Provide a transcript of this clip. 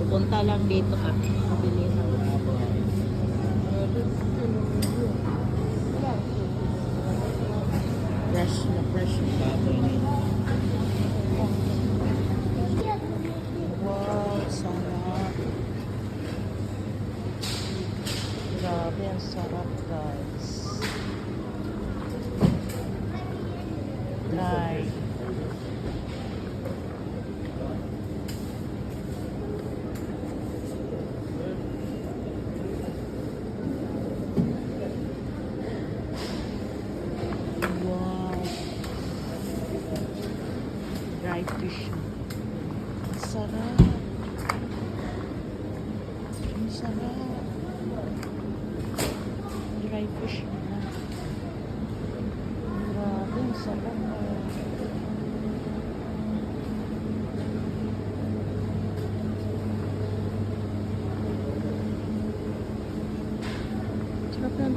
Pupunta lang dito kami. Bili ng fresh na fresh na baboy na yun. Wow, sarap. Grabe, sarap guys. Dry. Dry fish. Ang sarap. Ang sarap. Dry fish na. Grabe, ang sarap. Sarap ng